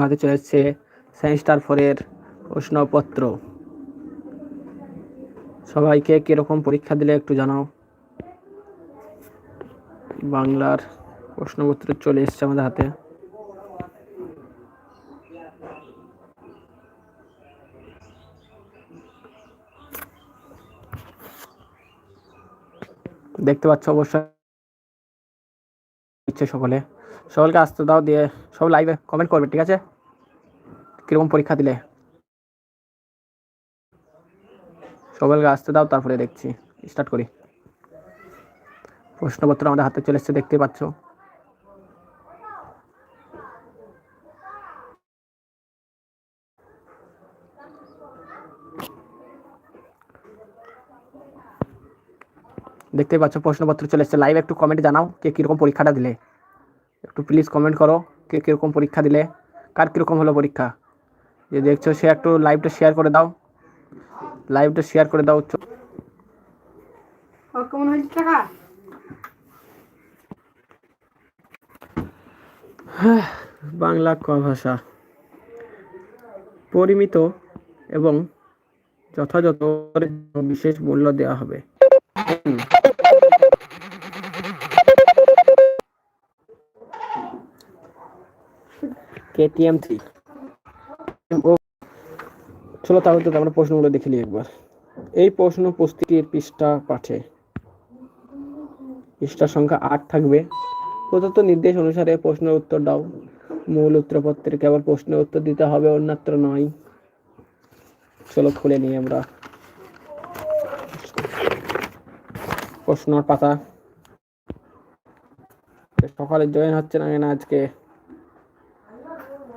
হাতে চলে এসছে সেমিস্টার ফোরের প্রশ্নপত্র। সবাইকে কীরকম পরীক্ষা দিলে একটু জানাও। বাংলার প্রশ্নপত্র চলে এসছে আমাদের হাতে। দেখতে পাচ্ছ অবশ্যই। ইচ্ছে সকলে। সকলকে আসতে দাও দিয়ে সব লাইভে কমেন্ট করবে, ঠিক আছে? কীরকম পরীক্ষা দিলে? সকলকে আসতে দাও, তারপরে দেখছি। স্টার্ট করি। প্রশ্নপত্র আমাদের হাতে চলে এসছে, দেখতে পাচ্ছ। দেখতে পাচ্ছ প্রশ্নপত্র চলে এসছে। লাইভ একটু কমেন্টে জানাও কে কীরকম পরীক্ষাটা দিলে। একটু প্লিজ কমেন্ট করো কে কীরকম পরীক্ষা দিলে কার কীরকম হলো পরীক্ষা। যে দেখছ সে একটু লাইভটা শেয়ার করে দাও। লাইভটা শেয়ার করে দাও কেমন হয়েছে টাকা? বাংলা ক ভাষা। পরিমিত এবং যথাযথ বিশেষ মূল্য দেওয়া হবে। কেটিএম থ্রি চলো তাহলে তো আমরা প্রশ্নগুলো দেখে নিই একবার। এই প্রশ্ন পুস্তিটির পৃষ্ঠা পাঠে। পৃষ্ঠা সংখ্যা আট থাকবে। প্রদত্ত নির্দেশ অনুসারে প্রশ্নের উত্তর দাও। মূল উত্তরপত্রে কেবল প্রশ্নের উত্তর দিতে হবে, অন্যত্র নয়। চলো খুলে নিই আমরা। প্রশ্নর পাতা। সকালে জয়েন হচ্ছে না কেন আজকে?